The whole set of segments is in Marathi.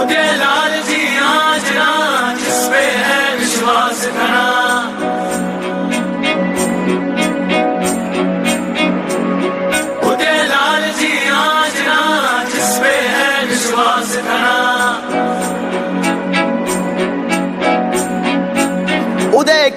उदय लाल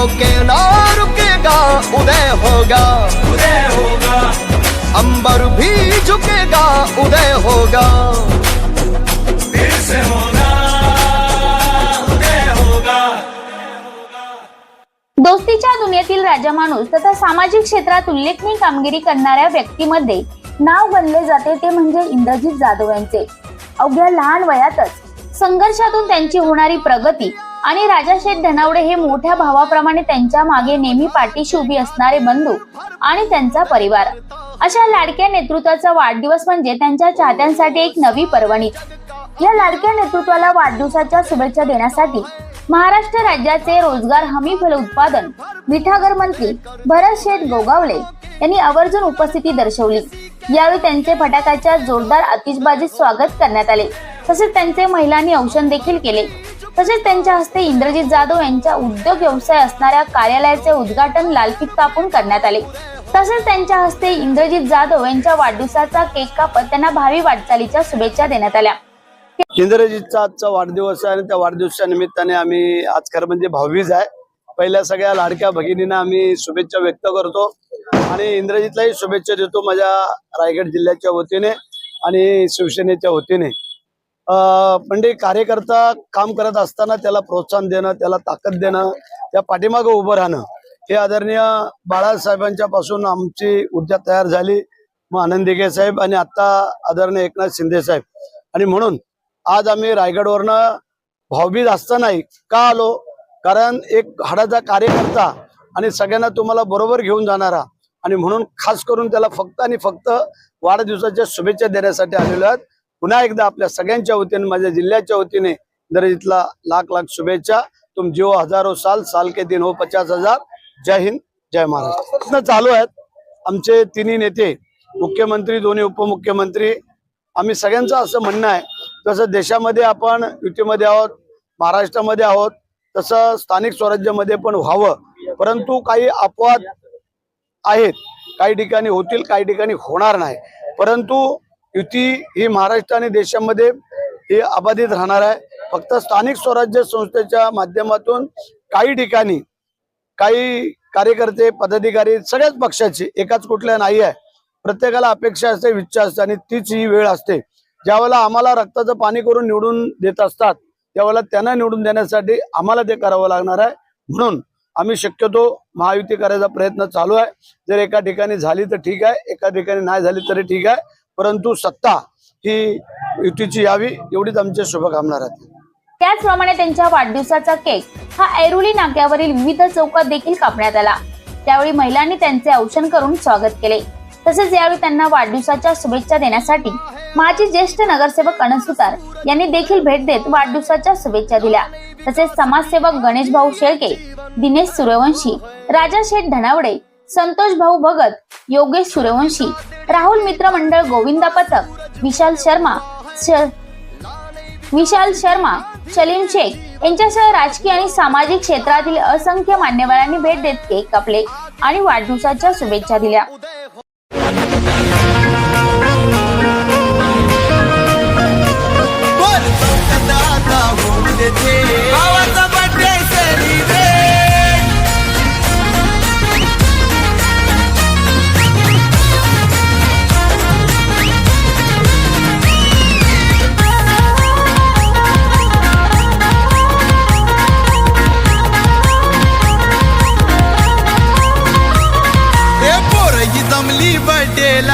रोके ना रुकेगा उदय होगा। उदय होगा। अंबर भी झुकेगा उदय होगा। फिर से होगा उदय होगा। दोस्तीच्या दुनियेतील राजा माणूस तथा सामाजिक क्षेत्रात उल्लेखनीय कामगिरी करणाऱ्या व्यक्तीमध्ये नाव बनले जाते ते म्हणजे इंद्रजित जाधव यांचे. अवघ्या लहान वयातच संघर्षातून त्यांची होणारी प्रगती आणि राजा शेठ धनावडे हे मोठ्या भावाप्रमाणे त्यांच्या मागे नेहमी पाठीशी उभी असणारे बंधू आणि त्यांचा परिवार. अशा लाडक्या नेतृत्वाचा वाढदिवस म्हणजे त्यांच्या चाहत्यांसाठी एक नवी पर्वणी. या लाडक्या नेतृत्वाला वाढदिवसाच्या शुभेच्छा देण्यासाठी महाराष्ट्र राज्याचे रोजगार हमी फलोत्पादन मिठागर मंत्री भरत शेठ गोगावले यांनी आवर्जून उपस्थिती दर्शवली. यावेळी त्यांचे फटाक्याच्या जोरदार आतिषबाजीत स्वागत करण्यात आले. तसेच त्यांचे महिलांनी औषण देखील केले. तसेच त्यांच्या हस्ते इंद्रजित जाधव यांच्या उद्योग व्यवसाय असणाऱ्या कार्यालयाचे उद्घाटन लालफित कापून करण्यात आले. तसेच त्यांच्या हस्ते इंद्रजित जाधव यांच्या वाढदिवसाचा केक कापत त्यांना भावी वाटचालीच्या शुभेच्छा देण्यात आल्या. इंद्रजीतचा आजचा वाढदिवस आहे आणि त्या वाढदिवसाच्या निमित्ताने आम्ही आज खरं म्हणजे भाऊबीज आहे. पहिल्या सगळ्या लाडक्या भगिनींना आम्ही शुभेच्छा व्यक्त करतो आणि इंद्रजीतलाही शुभेच्छा देतो माझ्या रायगड जिल्ह्याच्या वतीने आणि शिवसेनेच्या वतीने. म्हणजे कार्यकर्ता काम करत असताना त्याला प्रोत्साहन देणं त्याला ताकद देणं त्या पाठीमागं उभं राहणं हे आदरणीय बाळासाहेबांच्या पासून आमची ऊर्जा तयार झाली. मग आनंद दिघे साहेब आणि आता आदरणीय एकनाथ शिंदे साहेब. आणि म्हणून आज आम्ही रायगडवरनं भाऊबीज असतानाही का आलो? कारण एक हाडाचा कार्यकर्ता आणि सगळ्यांना तुम्हाला बरोबर घेऊन जाणारा आणि म्हणून खास करून त्याला फक्त आणि फक्त वाढदिवसाच्या शुभेच्छा देण्यासाठी आलेलो आहेत. पुन्हा एकदा आपल्या सगळ्यांच्या वतीने माझ्या जिल्ह्याच्या वतीने दरजितला लाख लाख शुभेच्छा. तुम जिओ हजारो साल साल के दिन हो पचास हजार. जय हिंद जय महाराष्ट्र. चालू आहेत. आमचे तिन्ही नेते मुख्यमंत्री दोन्ही उपमुख्यमंत्री आम्ही सगळ्यांचं असं म्हणणं आहे जसं देशामध्ये आपण युतीमध्ये आहोत महाराष्ट्रामध्ये आहोत तसं स्थानिक स्वराज्यामध्ये पण व्हावं. परंतु काही अपवाद आहेत. काही ठिकाणी होतील काही ठिकाणी होणार नाही. परंतु युती ही महाराष्ट्र आणि देशामध्ये ही अबाधित राहणार आहे. फक्त स्थानिक स्वराज्य संस्थेच्या माध्यमातून काही ठिकाणी काही कार्यकर्ते पदाधिकारी सगळ्याच पक्षाची एकाच कुठल्या नाही आहे. प्रत्येकाला अपेक्षा असते इच्छा असते आणि तीच ही वेळ असते. ज्यावेळेला आम्हाला रक्ताचं पाणी करून निवडून देत असतात त्यावेळेला त्यांना निवडून देण्यासाठी आम्हाला ते करावं लागणार आहे. म्हणून आम्ही शक्यतो महायुती करायचा प्रयत्न चालू आहे. जर एका ठिकाणी झाली तर ठीक आहे एका ठिकाणी नाही झाली तरी ठीक आहे. परंतु सत्ता ही युतीची यावी एवढीच आमच्या शुभकामना राहते. त्याचप्रमाणे त्यांच्या वाढदिवसाचा केक हा ऐरोली नाक्यावरील विविध चौकात देखील कापण्यात आला. त्यावेळी महिलांनी त्यांचे औषण करून स्वागत केले. तसेच यावेळी त्यांना वाढदिवसाच्या शुभेच्छा देण्यासाठी माजी ज्येष्ठ नगरसेवक अनंत सुतार यांनी देखील भेट देत वाढदिवसाच्या शुभेच्छा दिल्या. तसेच समाजसेवक गणेश भाऊ शेळके दिनेश सूर्यवंशी राजा शेठ धनावडे संतोष भाऊ भगत योगेश सूर्यवंशी राहुल मित्र मंडळ गोविंदा पथक विशाल शर्मा विशाल शर्मा सलीम शेख यांच्यासह राजकीय आणि सामाजिक क्षेत्रातील असंख्य मान्यवरांनी भेट देत केक कापले आणि वाढदिवसाच्या शुभेच्छा दिल्या. भावाचा de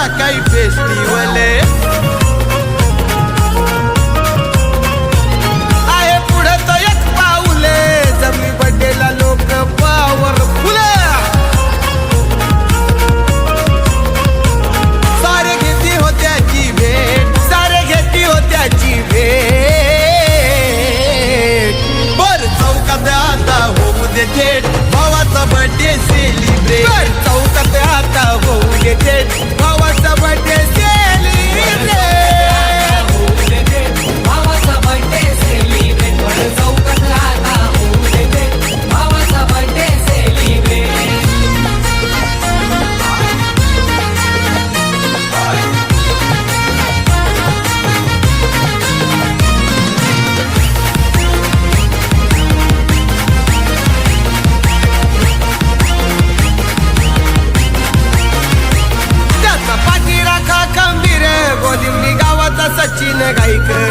बर्थडे जसा काही फेस्टिवल आहे त्याचा